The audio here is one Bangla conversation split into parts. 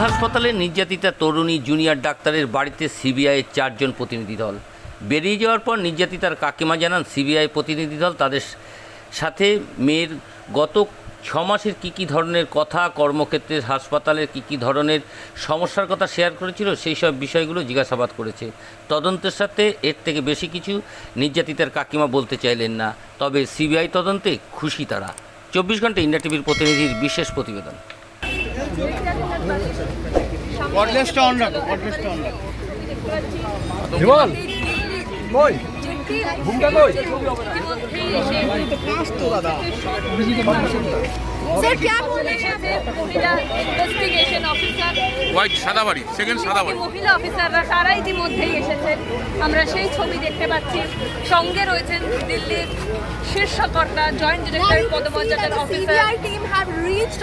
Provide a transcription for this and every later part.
হাসপাতালে নির্যাতিতা তরুণী জুনিয়র ডাক্তারের বাড়িতে সিবিআইয়ের চারজন প্রতিনিধি দল। বেরিয়ে যাওয়ার পর নির্যাতিতার কাকিমা জানান, সিবিআই প্রতিনিধি দল তাদের সাথে মেয়ের গত ছ মাসের কী কী ধরনের কথা কর্মক্ষেত্রে হাসপাতালের কী কী ধরনের সমস্যার কথা শেয়ার করেছিল, সেই সব বিষয়গুলো জিজ্ঞাসাবাদ করেছে। তদন্তের সাথে এর থেকে বেশি কিছু নির্যাতিতার কাকিমা বলতে চাইলেন না, তবে সিবিআই তদন্তে খুশি তারা। চব্বিশ ঘণ্টা ইন্ডিয়া টিভির প্রতিনিধির বিশেষ প্রতিবেদন। কর্ডলেসটা অন রাখো কর্ডলেসটা অন রাখো। বল কই সেকেন্ড তারা ইতিমধ্যেই এসেছেন। আমরা সেই ছবি দেখতে পাচ্ছি। সঙ্গে রয়েছেন দিল্লির শীর্ষ কর্তা জয়েন্ট ডিরেক্টর পদমর্যাদার অফিসার টিম রিচড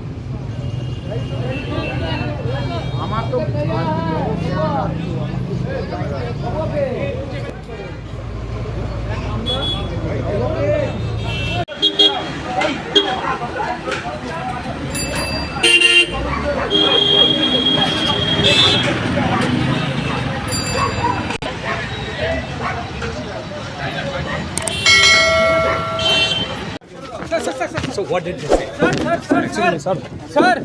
গলা এলে So what did they say? Actually, sir. Sir.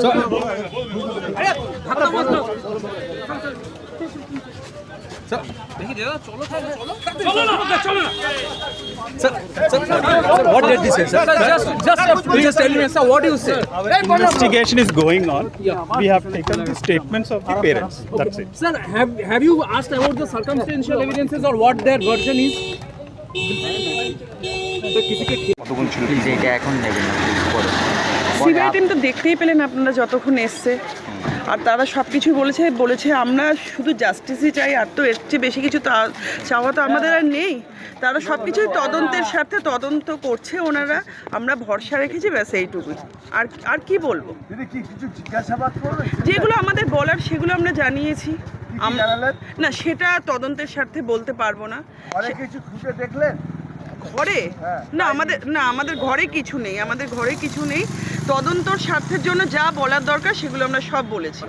Sir. Sir, sir, sir, Sir, sir. what did they say, sir? Just, just, please tell me, sir, what do you say? investigation is going on. We have taken the statements of the parents. That's it. Sir, have have you asked about the circumstantial evidences or what their version is? এটা এখন নেবেন সিবিআই টিম তো দেখতেই পেলেন আপনারা যতক্ষণ এসছে। আর তারা সব কিছু বলেছে বলেছে আমরা শুধু জাস্টিসই চাই আর তো এর চেয়ে বেশি কিছু তা- চাওয়া তো আমাদের আর নেই। তারা সব কিছুই তদন্তের সাথে তদন্ত করছে ওনারা আমরা ভরসা রেখেছি ব্যাস এইটুকুই। আর আর কি বলব? যেগুলো আমাদের বলার সেগুলো আমরা জানিয়েছি। না সেটা তদন্তের স্বার্থে বলতে পারব না। কিছু খুঁজে দেখলেন? ঘরে? হ্যাঁ। না আমাদের না আমাদের ঘরে কিছু নেই আমাদের ঘরে কিছু নেই। তদন্তর স্বার্থের জন্য যা বলার দরকার সেগুলো আমরা সব বলেছি।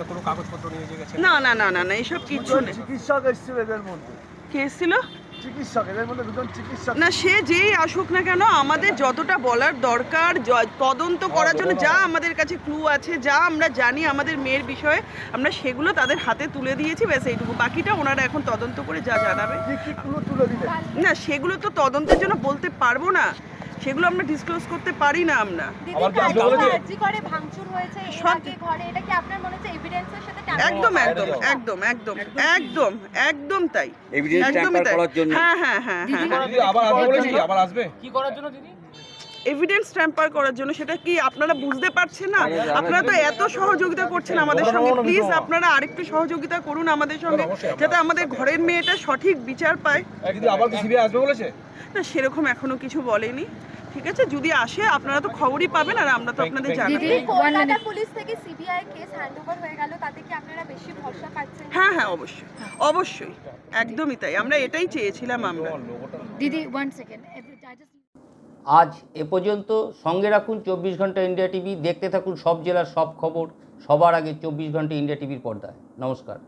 না না না না না এসব কিছু নেই। চিকিৎসক এসেছিল এদের মধ্যে। কে এসেছিল? চিকিৎসক এদের মধ্যে দুজন চিকিৎসক না সে যেই আসুক না কেন আমাদের যতটা বলার দরকার তদন্ত করার জন্য যা আমাদের কাছে ক্লু আছে যা আমরা জানি আমাদের মেয়ের বিষয়ে আমরা সেগুলো তাদের হাতে তুলে দিয়েছি ব্যাস এইটুকু। বাকিটা ওনারা এখন তদন্ত করে যা জানাবে। না সেগুলো তো তদন্তের জন্য বলতে পারব না। সেগুলো আমরা ডিসক্লোজ করতে পারি না আমরা। দিদি কালকে আরজি করে ভাঙচুর হয়েছে এর সব- আগে ঘরে এটা কি আপনার হচ্ছে এভিডেন্সের সাথে একদম একদম একদম। একদম একদম একদম তাই। একদমই তাই। হ্যাঁ হ্যাঁ হ্যাঁ হ্যাঁ আবার আসবে বলেছি আবার আসবে? এভিডেন্স ট্যাম্পার করার জন্য সেটা কি আপনারা বুঝতে পারছেন না? আপনারা তো এত সহযোগিতা করছেন আমাদের সঙ্গে। প্লিজ আপনারা আরেকটু সহযোগিতা করুন আমাদের সঙ্গে যাতে আমাদের ঘরের মেয়েটা সঠিক বিচার পায়। আবার আসবে বলেছে? না সেরকম এখনও কিছু বলেনি। ঠিক আছে? যদি আসে আপনারা তো খবরই পাবেন আর আমরা তো আপনাদের জানাব। দিদি কলকাতা পুলিশ থেকে সিবিআই কেস হ্যান্ডওভার হয়ে গেল তাতে কি আপনারা বেশি ভরসা পাচ্ছেন? হ্যাঁ হ্যাঁ অবশ্যই। অবশ্যই। একদমই তাই। আমরা এটাই চেয়েছিলাম আমরা। দিদি ওয়ান সেকেন্ড আজ এ পর্যন্ত সঙ্গে রাখুন চব্বিশ ঘণ্টা ইন্ডিয়া টিভি। দেখতে থাকুন সব জেলার সব খবর। সবার আগে চব্বিশ ঘণ্টা ইন্ডিয়া টিভির পর্দায়। নমস্কার।